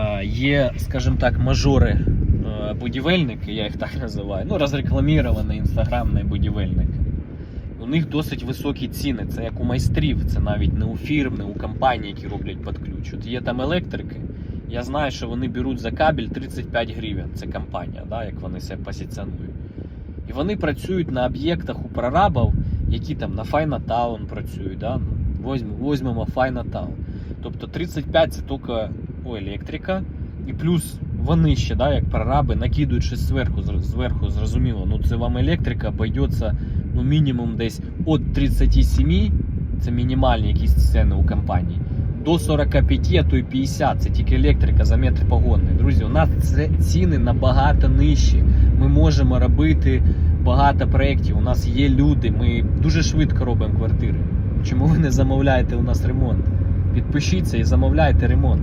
Е, Є, скажімо так, мажори е, я їх так називаю. Ну, розрекламіровані інстаграмні будівельники. У них досить високі ціни. Це як у майстрів, це навіть не у фірм, не у компаній, які роблять під ключ. От є там електрики. Я знаю, що вони беруть за кабель 35 гривень. Це компанія, да, як вони себе позиціонують. І вони працюють на об'єктах у прорабів, які там на Файнатаун працюють. Да? Возьмемо Файнатаун. Тобто 35 це тільки у електрика, і плюс вони ще, да, як прораби, накидують щось зверху, зверху, зрозуміло. Ну це вам електрика обійдеться ну, мінімум десь від 37, це мінімальні якісь ціни у компанії, до 45, а то й 50. Це тільки електрика за метр погонний. Друзі, у нас це ціни набагато нижчі. Ми можемо робити багато проєктів. У нас є люди, ми дуже швидко робимо квартири. Чому ви не замовляєте у нас ремонт? Підпишіться і замовляйте ремонт.